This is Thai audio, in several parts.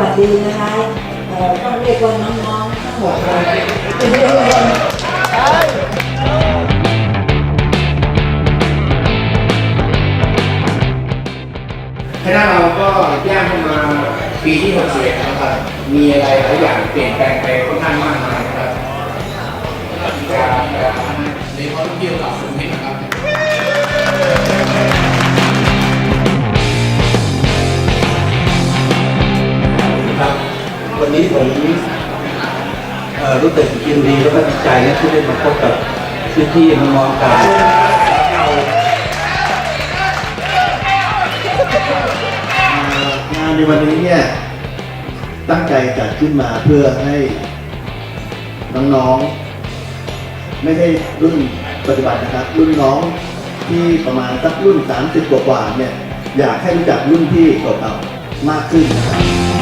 วัสดีนะคะต้องเรียกว่าน้องๆทั้งหมดเลยเป็นเรื่องคณะเราก็ย่างเข้ามาปีที่61นะครับ มีอะไรหลายอย่างเปลี่ยนแปลงไปค่อนข้างมากมายนะครับจากในข้อท่องเที่ยวกับ ผมรู้สึกยินดีและก็ดีใจนะที่ได้มาพบกับพี่ๆน้องกันงานในวันนี้เนี่ยตั้งใจจัดขึ้นมาเพื่อให้น้องๆ ไม่ใช่รุ่นปัจจุบันนะครับ รุ่นน้องที่ประมาณสักรุ่น 30 กว่าเนี่ยอยากให้รู้จักรุ่นพี่เก่าๆมากขึ้นนะครับ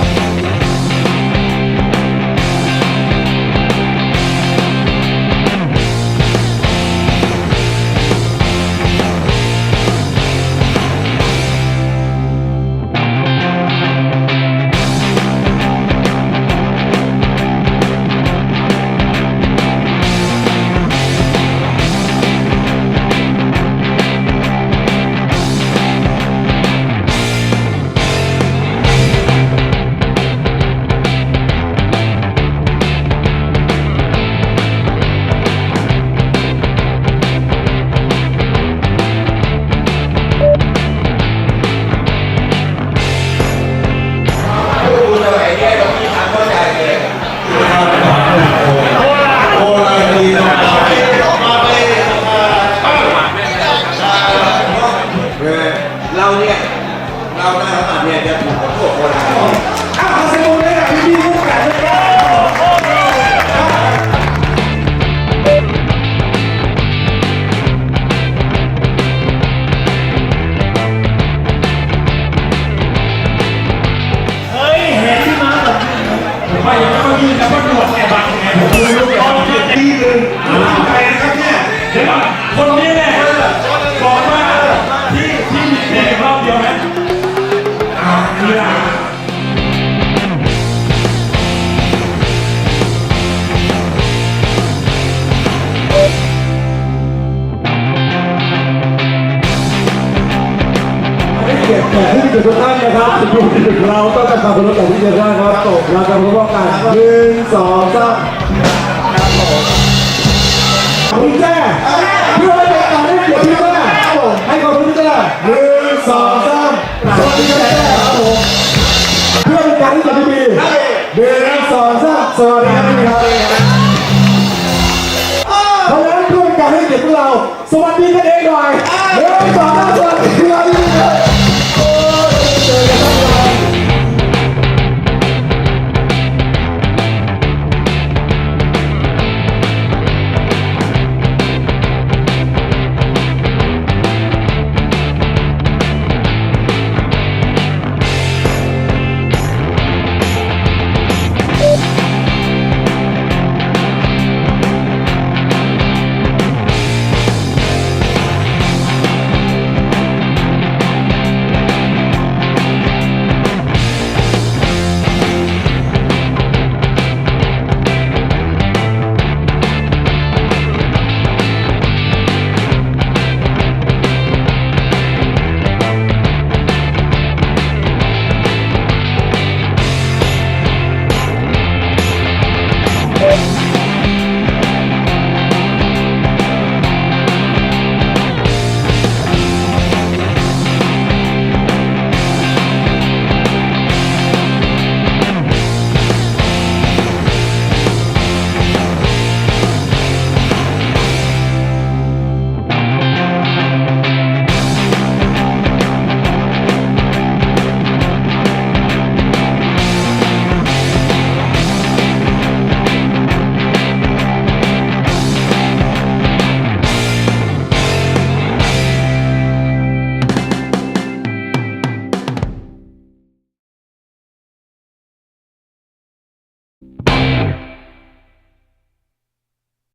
เดี๋ยวก่อนคนนี้แหละบอกว่าที่ที่มีเด็กรอบเดียวนะอ่าคืออะให้เกียรติแขกผู้มีเกียรติทุกท่านนะครับอยู่ถึงเราต้องการความเคารพต่อผู้มีเกียรติทุกท่านครับเราจะพบกันหนึ่งสองสามคุณแจ้ พี่การับผมให้ความหนึ่งสองสามสวัสดีครับเพื่อนกันที่จะพี่บีหนึ่งสองสามสวัสดีครับพี่เพราะฉะนั้นเพื่อนการให้เกียรติพวกเรา สวัสดีกันเองหน่อยหนึ่งสองสามสวัสดีครับ